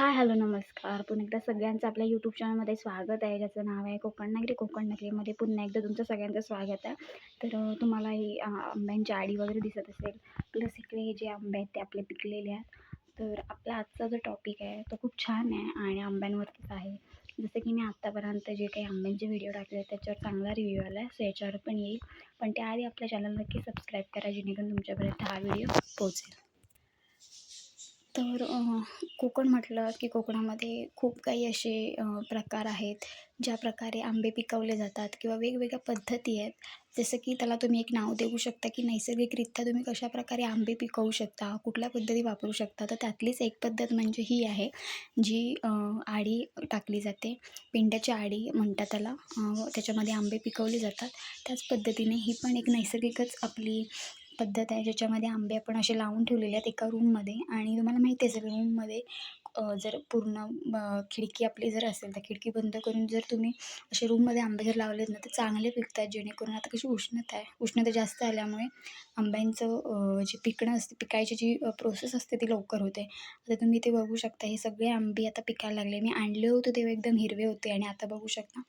Hi hello नमस्कार. पुन्हा एकदा सगळ्यांचं आपल्या यूट्यूब चॅनलमध्ये स्वागत आहे. ज्याचं नाव आहे कोकण नगरी. कोकण नगरीमध्ये पुन्हा एकदा तुमचं सगळ्यांचं स्वागत आहे. तर तुम्हाला ही आंब्यांची आडी वगैरे दिसत असेल प्लस इकडे हे जे आंबे आहेत ते आपले पिकलेले आहेत. तर आपला आजचा जो टॉपिक आहे तो खूप छान आहे आणि आंब्यांवरतीच आहे. जसं की मी आत्तापर्यंत जे काही आंब्यांचे व्हिडिओ टाकले आहेत त्याच्यावर चांगला रिव्ह्यू आला आहे सो याच्यावर पण येईल. पण त्याआधी आपल्या चॅनल नक्की सबस्क्राईब करा जेणेकरून तुमच्यापर्यंत हा व्हिडिओ पोहोचेल. तर कोकण म्हटलं की कोकणामध्ये खूप काही असे प्रकार आहेत ज्या प्रकारे आंबे पिकवले जातात किंवा वेगवेगळ्या पद्धती आहेत. जसं की त्याला तुम्ही एक नाव देऊ शकता की नैसर्गिकरित्या तुम्ही कशाप्रकारे आंबे पिकवू शकता कुठल्या पद्धती वापरू शकता तर त्यातलीच एक पद्धत म्हणजे ही आहे जी आडी टाकली जाते. पिंड्याची आडी म्हणतात त्याला त्याच्यामध्ये आंबे पिकवले जातात. त्याच पद्धतीने ही पण एक नैसर्गिकच आपली पद्धत आहे ज्याच्यामध्ये आंबे आपण असे लावून ठेवलेले आहेत एका रूममध्ये आणि तुम्हाला माहिती असेल रूममध्ये जर पूर्ण खिडकी आपली जर असेल तर खिडकी बंद करून जर तुम्ही असे रूममध्ये आंबे जर लावलेत ना तर चांगले पिकतात जेणेकरून आता कशी उष्णता आहे. उष्णता जास्त आल्यामुळे आंब्यांचं जे पिकणं असते पिकायची जी प्रोसेस असते ती लवकर होते. आता तुम्ही ते बघू शकता हे सगळे आंबे आता पिकायला लागले. मी आणले होते तेव्हा एकदम हिरवे होते. आणि आता बघू शकता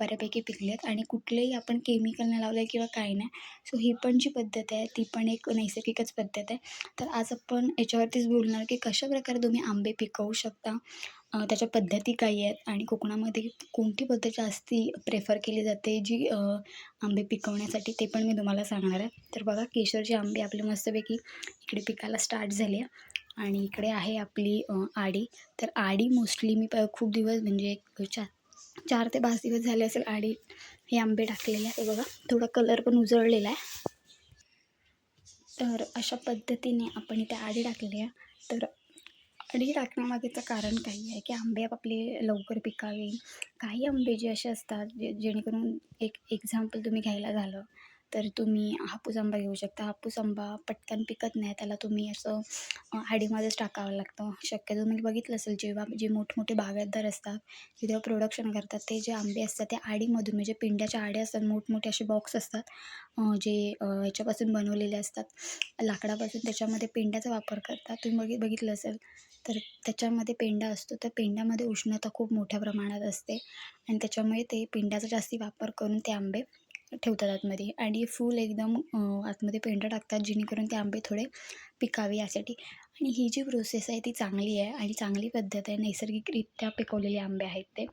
बऱ्यापैकी पिकलेत आणि कुठलेही आपण केमिकल नाही लावलं आहे किंवा काही नाही. सो ही पण जी पद्धत आहे ती पण एक नैसर्गिकच पद्धत आहे. तर आज आपण याच्यावरतीच बोलणार की कशाप्रकारे तुम्ही आंबे पिकवू शकता? त्याच्या पद्धती काही आहेत आणि कोकणामध्ये कोणती पद्धत जास्ती प्रेफर केली जाते जी आंबे पिकवण्यासाठी ते पण मी तुम्हाला सांगणार आहे. तर बघा केशरचे आंबे आपले मस्तपैकी इकडे पिकायला स्टार्ट झाले आहे आणि इकडे आहे आपली आडी. तर आडी मोस्टली मी प खूप दिवस म्हणजे एक चार चार ते पाच दिवस झाले असेल आडी हे आंबे टाकलेले आहे बघा थोडा कलर पण उजळलेला आहे. तर अशा पद्धतीने आपण इथे आडी टाकलेली आहे. तर आडी टाकण्यामागेचं कारण काही आहे की आंबे आपले लवकर पिकावे. काही आंबे जे असे असतात जे जेणेकरून एक एक्झाम्पल तुम्ही घ्यायला झालं तर तुम्ही हापूस आंबा घेऊ शकता. हापूस आंबा पटकन पिकत नाही त्याला तुम्ही असं हाडीमध्येच आडीमध्येच टाकावं लागतं. शक्यतो तुम्ही बघितलं असेल जेव्हा जे मोठमोठे बागायतदार असतात ते जेव्हा प्रोडक्शन करतात ते जे आंबे असतात ते आडीमधून म्हणजे पिंड्याच्या आड्या असतात मोठमोठे असे बॉक्स असतात जे याच्यापासून ह्याच्यापासून बनवलेले असतात. लाकडापासून त्याच्यामध्ये पेंड्याचा वापर करतात. तुम्ही बघि बघितलं असेल तर त्याच्यामध्ये पेंडा असतो. तर पेंड्यामध्ये उष्णता खूप मोठ्या प्रमाणात असते. आणि त्याच्यामुळे ते पेंड्याचा जास्ती वापर करून ते आंबे ठेवतात आतमध्ये. आणि फुल एकदम आतमध्ये पेंडा टाकतात जेणेकरून ते आंबे थोडे पिकावे यासाठी. आणि ही जी प्रोसेस आहे ती चांगली आहे आणि चांगली पद्धत आहे. नैसर्गिकरित्या पिकवलेले आंबे आहेत ते.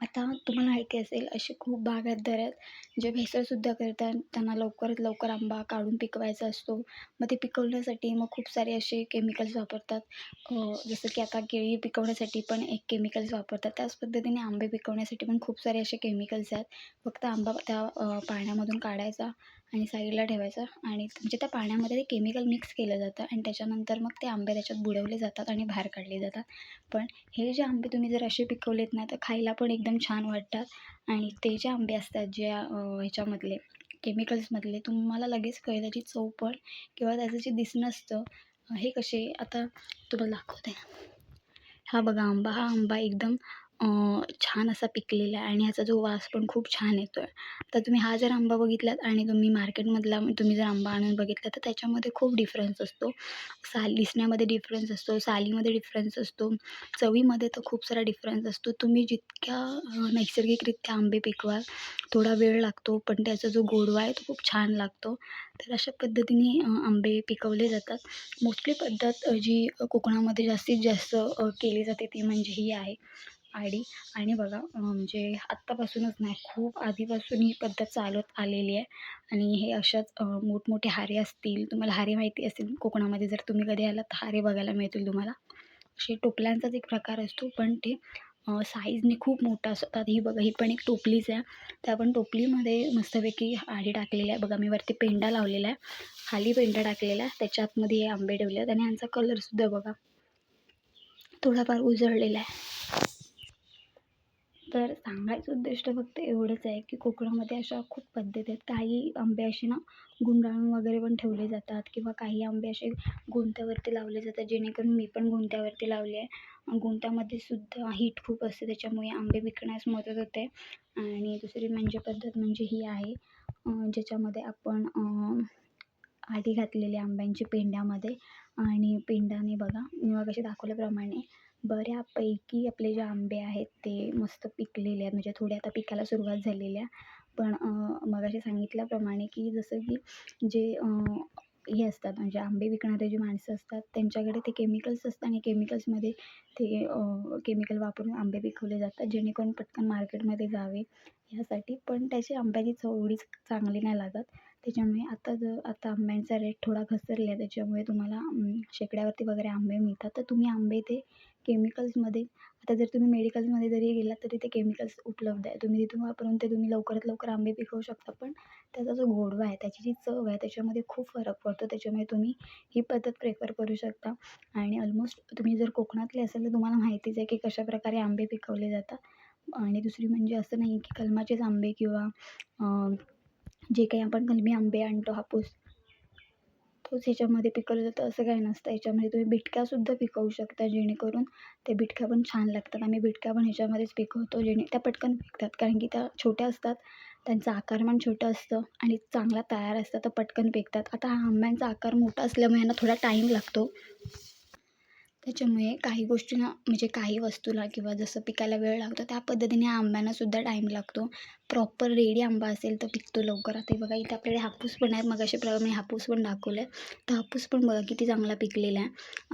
आता तुम्हाला माहिती असेल असे खूप बागायतदार आहेत जे भेसळसुद्धा करतात. त्यांना लवकरात लवकर आंबा काढून पिकवायचा असतो. मग ते पिकवण्यासाठी मग खूप सारे असे केमिकल्स वापरतात. जसं की आता केळी पिकवण्यासाठी पण एक केमिकल्स वापरतात. त्याच पद्धतीने आंबे पिकवण्यासाठी पण खूप सारे असे केमिकल्स आहेत. फक्त आंबा त्या पाण्यामधून काढायचा. आणि साईडला ठेवायचं आणि म्हणजे त्या पाण्यामध्ये ते केमिकल मिक्स केलं जातं आणि त्याच्यानंतर मग ते आंबे त्याच्यात बुडवले जातात आणि बाहेर काढले जातात. पण हे जे आंबे तुम्ही जर असे पिकवलेत ना तर खायला पण एकदम छान वाटतात. आणि ते जे आंबे असतात जे ह्याच्यामधले केमिकल्समधले तुम्हाला लगेच कळेल त्याची चव पण किंवा त्याचं जे दिसणं असतं हे कसे. आता तुम्हाला दाखवते. हा बघा आंबा हा आंबा एकदम छान असा पिकलेला आहे आणि ह्याचा जो वास पण खूप छान येतो आहे तर तुम्ही हा जर आंबा बघितलात आणि तुम्ही मार्केटमधला तुम्ही जर आंबा आणून बघितला तर त्याच्यामध्ये खूप डिफरन्स असतो. साल दिसण्यामध्ये डिफरन्स असतो सालीमध्ये डिफरन्स असतो चवीमध्ये तर खूप सारा डिफरन्स असतो. तुम्ही जितक्या नैसर्गिकरित्या आंबे पिकवाल थोडा वेळ लागतो पण त्याचा जो गोडवा आहे तो खूप छान लागतो. तर अशा पद्धतीने आंबे पिकवले जातात. मोस्टली पद्धत जी कोकणामध्ये जास्तीत जास्त केली जाते ती म्हणजे ही आहे. आडी. आणि बघा म्हणजे आत्तापासूनच नाही खूप आधीपासून ही पद्धत चालत आलेली आहे. आणि हे अशाच मोठमोठे हारे असतील तुम्हाला हारे माहिती असतील कोकणामध्ये जर तुम्ही कधी आलात तर हारे बघायला मिळतील तुम्हाला. असे टोपल्यांचाच एक प्रकार असतो पण ते साईजने खूप मोठा असतात. ही बघा ही पण एक टोपलीच आहे. त्या पण टोपलीमध्ये मस्तपैकी आडी टाकलेली आहे. बघा मी वरती पेंडा लावलेला आहे. खाली पेंडा टाकलेला आहे. त्याच्या आतमध्ये हे आंबे ठेवले आहेत आणि यांचा कलरसुद्धा बघा थोडाफार उजळलेला आहे. तर सांगायचं उद्दिष्ट फक्त एवढंच आहे की कोकणामध्ये अशा खूप पद्धती आहेत. काही आंबे असे ना गुंडाळून वगैरे पण ठेवले जातात किंवा काही आंबे असे गोंत्यावरती लावले जातात. जेणेकरून मी पण गोंत्यावरती लावले आहे. गोंत्यामध्ये सुद्धा हीट खूप असते त्याच्यामुळे आंबे विकण्यास मदत होते. आणि दुसरी म्हणजे पद्धत म्हणजे ही आहे ज्याच्यामध्ये आपण आधी घातलेली आंब्यांची पेंड्यामध्ये आणि पेंड्याने बघा मी मगाशी दाखवल्याप्रमाणे बऱ्यापैकी आपले जे आंबे आहेत ते मस्त पिकलेले आहेत. म्हणजे थोडे आता पिकायला सुरुवात झालेली आहे. पण मगाशी सांगितल्याप्रमाणे की जसं की जे हे असतात म्हणजे आंबे विकणारे जे माणसं असतात त्यांच्याकडे ते केमिकल्स असतात आणि केमिकल्समध्ये ते केमिकल वापरून आंबे पिकवले जातात. जेणेकरून पटकन मार्केटमध्ये जावे. ह्यासाठी पण त्याची आंब्याची चव एवढीच चांगली नाही लागत. त्याच्यामुळे आता जर आता आंब्यांचा रेट थोडा घसरला आहे. त्याच्यामुळे तुम्हाला शेकड्यावरती वगैरे आंबे मिळतात. तर तुम्ही आंबे ते केमिकल्समध्ये. आता जर तुम्ही मेडिकल्समध्ये जरी गेलात तरी ते केमिकल्स उपलब्ध आहे. तुम्ही तिथून वापरून ते तुम्ही लवकरात लवकर आंबे पिकवू शकता. पण त्याचा जो गोडवा आहे त्याची जी चव आहे त्याच्यामध्ये खूप फरक पडतो. त्याच्यामुळे तुम्ही ही पद्धत प्रेफर करू शकता. आणि ऑलमोस्ट तुम्ही जर कोकणातले असाल तर तुम्हाला माहितीच आहे की कशाप्रकारे आंबे पिकवले जातात. आणि दुसरी म्हणजे असं नाही की कलमाचेच आंबे किंवा जे काही आपण कलमी आंबे आणतो हापूस तोच ह्याच्यामध्ये पिकवलं जातं असं काही नसतं. याच्यामध्ये तुम्ही बिटक्यासुद्धा पिकवू शकता जेणेकरून ते बिटक्या पण छान लागतात. आम्ही बिटक्या पण ह्याच्यामध्येच पिकवतो जेणे त्या पटकन पिकतात. कारण की त्या छोट्या असतात त्यांचं आकारमान छोटं असतं आणि चांगला तयार असतं तर पटकन पिकतात. आता हा आंब्यांचा आकार मोठा असल्यामुळे यांना थोडा टाईम लागतो. त्याच्यामुळे काही गोष्टींना म्हणजे काही वस्तूला किंवा जसं पिकायला वेळ लागतो त्या पद्धतीने आंब्यांनासुद्धा टाईम लागतो. प्रॉपर रेडी आंबा असेल तर पिकतो लवकर. आता बघा इथे आपल्याकडे हापूस पण आहेत. मग अशा प्रमाणे हापूस पण दाखवलं आहे तर हापूस पण बघा किती चांगला पिकलेला आहे.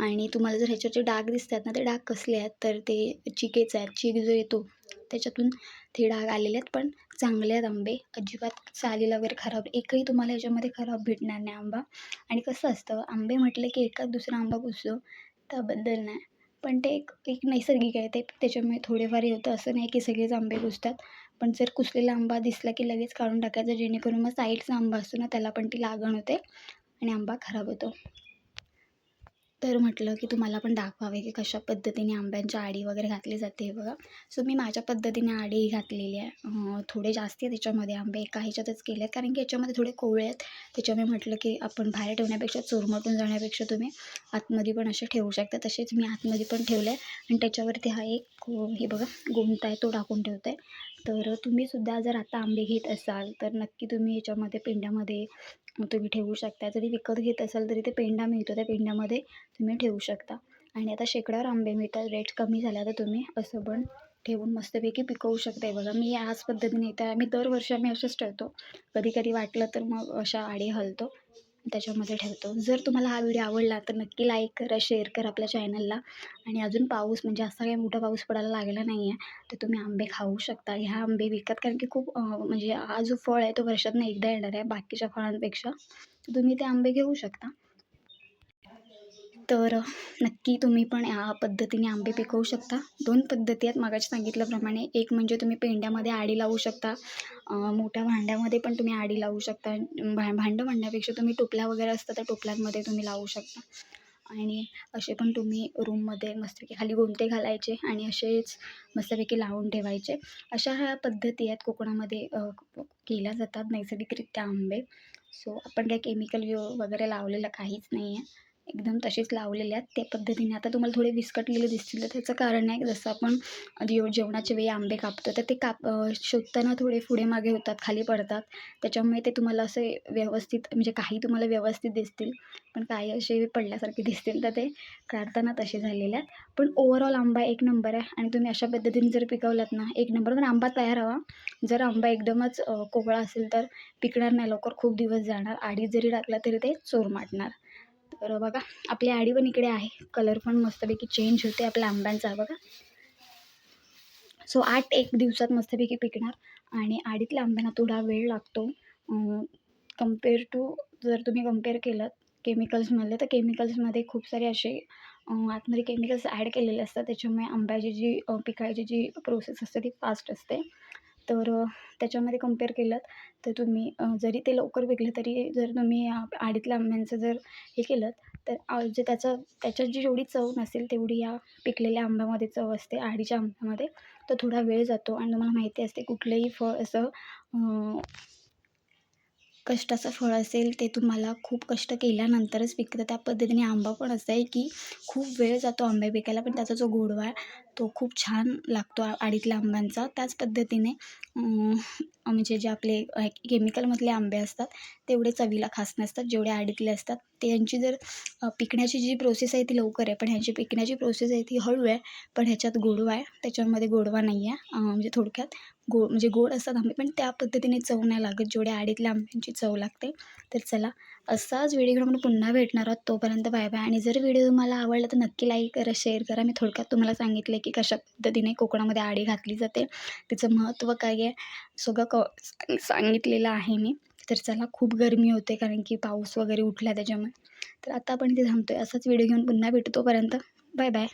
आणि तुम्हाला जर ह्याच्याचे डाग दिसतात ना ते डाग कसले आहेत? तर ते चिकेच आहेत. चिक जो येतो त्याच्यातून ते डाग आलेले आहेत. पण चांगले आहेत आंबे. अजिबात सालीला वगैरे खराब एकही तुम्हाला याच्यामध्ये खराब भेटणार नाही आंबा. आणि कसं असतं आंबे म्हटलं की एकाच दुसरा आंबा पुसतो. त्याबद्दल नाही. पण ते एक एक नैसर्गिक आहे. ते त्याच्यामुळे थोडेफार होतं. असं नाही की सगळेच आंबे कुसतात पण जर कुसलेला आंबा दिसला की लगेच काढून टाकायचा जेणेकरून मग साईडचा आंबा असतो ना त्याला पण ती लागण होते आणि आंबा खराब होतो. तर म्हटलं की तुम्हाला पण दाखवावे की कशा पद्धतीने आंब्यांच्या आडी वगैरे घातली जाते बघा. सो मी माझ्या पद्धतीने आडी घातलेली आहे. थोडे जास्त आहे त्याच्यामध्ये आंबे एका ह्याच्यातच केले आहेत कारण की याच्यामध्ये थोडे कोवळे आहेत. त्याच्यामुळे म्हटलं की आपण बाहेर ठेवण्यापेक्षा चुरमटून जाण्यापेक्षा तुम्ही आतमध्ये पण असे ठेवू शकता. तसेच मी आतमध्ये पण ठेवले आहे आणि त्याच्यावरती हा एक हे बघा गोमता आहे. तो टाकून ठेवतो आहे तर तुम्हीसुद्धा जर आता आंबे घेत असाल तर नक्की तुम्ही याच्यामध्ये पेंड्यामध्ये तुम्ही ठेवू शकता. जरी विकत घेत असाल तरी ते पेंडा मिळतो. त्या पेंड्यामध्ये तुम्ही ठेवू शकता. आणि आता शेकड्यावर आंबे मिळतात. रेट कमी झाला तर तुम्ही असं पण ठेवून मस्तपैकी पिकवू शकता आहे बघा मी याच पद्धतीने त्या मी दरवर्षी आम्ही असंच ठेवतो. कधी कधी वाटलं तर मग अशा आडी हलतो. त्याच्यामध्ये ठेवतो. जर तुम्हाला हा व्हिडिओ आवडला तर नक्की लाईक करा शेअर करा आपल्या चॅनलला आणि अजून पाऊस म्हणजे असा काही मोठा पाऊस पडायला लागला नाही आहे तर तुम्ही आंबे खाऊ शकता. ह्या आंबे विकत कारण की खूप म्हणजे हा जो फळ आहे तो वर्षातून एकदा येणार आहे बाकीच्या फळांपेक्षा. तुम्ही ते आंबे घेऊ शकता. तर नक्की तुम्ही पण या पद्धतीने आंबे पिकवू शकता. दोन पद्धती आहेत मागाशी सांगितल्याप्रमाणे. एक म्हणजे तुम्ही पेंड्यामध्ये आडी लावू शकता. मोठ्या भांड्यामध्ये पण तुम्ही आडी लावू शकता. भा भांडं म्हणण्यापेक्षा तुम्ही टोपल्या वगैरे असतात त्या टोपल्यांमध्ये तुम्ही लावू शकता. आणि असे पण तुम्ही रूममध्ये मस्तपैकी खाली गोंटे घालायचे आणि असेच मस्तपैकी लावून ठेवायचे. अशा ह्या पद्धती आहेत कोकणामध्ये केल्या जातात नैसर्गिकरित्या आंबे. सो आपण काही केमिकल वगैरे लावलेलं काहीच नाही आहे एकदम तसेच लावलेले आहेत. त्या पद्धतीने आता तुम्हाला थोडे विस्कटलेले दिसतील तर त्याचं कारण आहे जसं आपण जेव जेवणाच्या वेळी आंबे कापतो तर ते काप शोधताना थोडे पुढे मागे होतात खाली पडतात. त्याच्यामुळे ते तुम्हाला असे व्यवस्थित म्हणजे काही तुम्हाला व्यवस्थित दिसतील पण काही असे पडल्यासारखे दिसतील तर ते काढताना तसे झालेले आहेत. पण ओव्हरऑल आंबा एक नंबर आहे आणि तुम्ही अशा पद्धतीने जर पिकवलात ना एक नंबर पण आंबा तयार हवा. जर आंबा एकदमच कोवळा असेल तर पिकणार नाही लवकर खूप दिवस जाणार. आडी जरी टाकला तरी ते चोर माटणार तर बघा आपली आडी पण इकडे आहे. कलर पण मस्तपैकी चेंज होते आपल्या आंब्यांचा बघा. सो आठ एक दिवसात मस्तपैकी पिकणार आणि आडीतल्या आंब्यांना थोडा वेळ लागतो. कंपेअर टू जर तुम्ही कंपेअर केलं केमिकल्समधले तर केमिकल्समध्ये खूप सारे असे आतमध्ये केमिकल्स ॲड केलेले असतात. त्याच्यामुळे आंब्याची जी पिकायची जी प्रोसेस असते ती फास्ट असते. तर त्याच्यामध्ये कंपेअर केलं तर तुम्ही जरी ते लवकर विकलं तरी जर तुम्ही आडीतल्या आंब्यांचं जर हे केलं तर जे त्याचं त्याच्यात जी जेवढी चव नसेल तेवढी या पिकलेल्या आंब्यामध्ये चव असते आडीच्या आंब्यामध्ये तर थोडा वेळ जातो. आणि तुम्हाला माहिती असते कुठलंही फळ असं कष्टाचं फळ असेल ते तुम्हाला खूप कष्ट केल्यानंतरच पिकतं त्या पद्धतीने आंबा पण असं आहे की खूप वेळ जातो आंबे पिकायला पण त्याचा जो गोडवा आहे तो खूप छान लागतो आडीतल्या आंब्यांचा. त्याच पद्धतीने म्हणजे जे आपले केमिकलमधले आंबे असतात तेवढे चवीला खास नसतात. जेवढे आडीतले असतात त्यांची जर पिकण्याची जी प्रोसेस आहे ती लवकर आहे पण ह्याची पिकण्याची प्रोसेस आहे ती हळू आहे पण ह्याच्यात गोडवा आहे त्याच्यामध्ये गोडवा नाही आहे म्हणजे थोडक्यात गो म्हणजे गोड असतात आंबे पण त्या पद्धतीने चव नाही लागत. जेवढ्या आडीतल्या आंब्यांची चव लागते तर चला असाच व्हिडिओ घेऊन पुन्हा भेटणार आहोत. तोपर्यंत बाय बाय आणि जर व्हिडिओ तुम्हाला आवडला तर नक्की लाईक करा शेअर करा. मी थोडक्यात तुम्हाला सांगितलं की कशा पद्धतीने कोकणामध्ये आडी घातली जाते. तिचं महत्त्व काय आहे सगळं क सांगितलेलं आहे मी. तर चला खूप गरमी होते कारण की पाऊस वगैरे उठला त्याच्यामुळे. तर आता आपण इथे थांबतो आहे असाच व्हिडिओ घेऊन पुन्हा भेटू तोपर्यंत. Bye bye